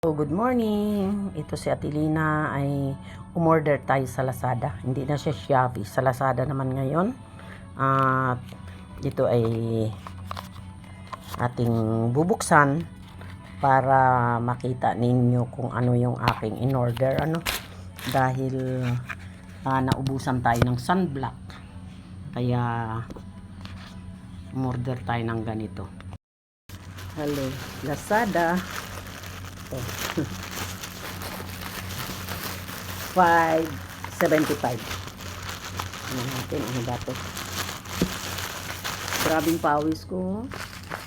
So, good morning. Ito si Atilina ay umorder tayo sa Lazada. Hindi na siya Shopee. Sa Lazada naman ngayon. At ito ay ating bubuksan para makita ninyo kung ano yung aking in-order. Ano? Dahil ah, naubusan tayo ng sunblock. Kaya umorder tayo ng ganito. Hello, Lazada. Ito. 5.75. Ano natin, ano ba to? Grabing pawis ko.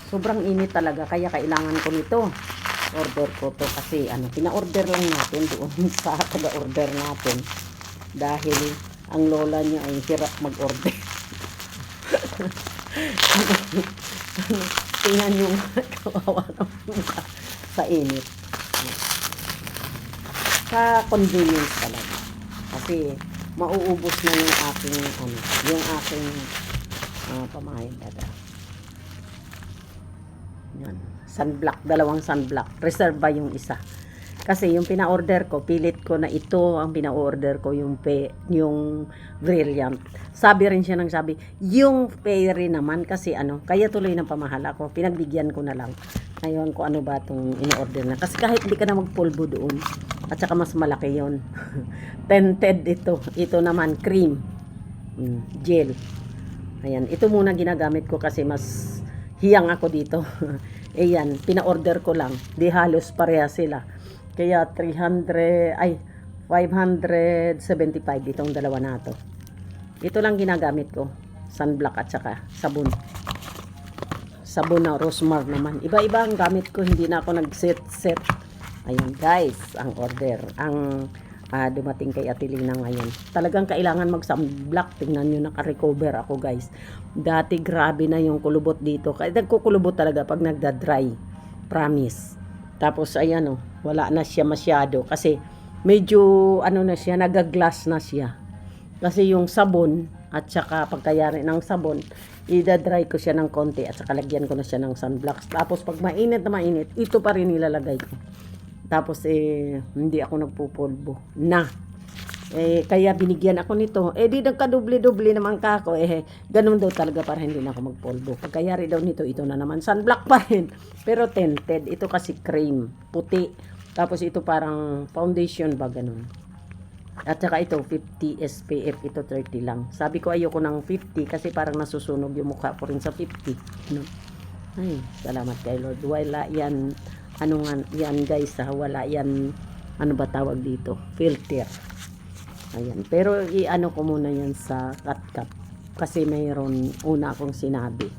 Sobrang init talaga, kaya kailangan ko nito. Order ko to kasi ano, pina-order lang natin doon sa taga-order natin. Dahil ang lola niya ay hirap mag-order. Tingnan yung kawawa sa init sa convenience talaga. Kasi mauubos na yung aking ano, yung aking uh, pamahain dada. Yan. Sunblock, dalawang sunblock. Reserve ba yung isa? Kasi yung pina-order ko, pilit ko na ito ang pina-order ko yung pe, yung brilliant. Sabi rin siya ng sabi, yung fairy naman kasi ano, kaya tuloy ng pamahala ko, pinagbigyan ko na lang. Ngayon ko ano ba itong in-order na. Kasi kahit hindi ka na magpulbo doon, at saka mas malaki yon Tented ito. Ito naman, cream. Mm, gel. Ayan. Ito muna ginagamit ko kasi mas hiyang ako dito. Ayan. Pina-order ko lang. Di halos pareha sila. Kaya 300, ay, 575 itong dalawa na to. Ito lang ginagamit ko. Sunblock at saka sabon sabon na rosmar naman. Iba-iba ang gamit ko, hindi na ako nag-set-set. Ayun guys, ang order. Ang ah, dumating kay Atilina ngayon. Talagang kailangan mag-sunblock. Tingnan nyo, naka-recover ako guys. Dati grabe na yung kulubot dito. Kaya nagkukulubot talaga pag nagda-dry. Promise. Tapos ayan oh, wala na siya masyado. Kasi medyo ano na siya, nagaglass na siya. Kasi yung sabon at saka pagkayari ng sabon, ida-dry ko siya ng konti at saka lagyan ko na siya ng sunblock. Tapos pag mainit na mainit, ito pa rin nilalagay ko. Tapos eh, hindi ako nagpupulbo. Na. Eh, kaya binigyan ako nito. Eh, di nagkadoble-doble naman ka ako. Eh, ganun daw talaga para hindi na ako magpulbo. Pagkayari daw nito, ito na naman. Sunblock pa rin. Pero tinted. Ito kasi cream. Puti. Tapos ito parang foundation ba ganun. At saka ito, 50 SPF, ito 30 lang. Sabi ko ayoko ng 50 kasi parang nasusunog yung mukha ko rin sa 50. No? Ay, salamat kay Lord. Wala yan, ano nga, yan guys ha, wala yan, ano ba tawag dito? Filter. Ayan. Pero i-ano ko muna yan sa cut-cut. Kasi mayroon una akong sinabi.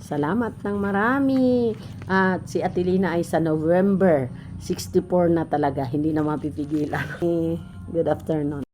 Salamat ng marami. At si Atilina ay sa November 64 na talaga. Hindi na mapipigilan. Good afternoon.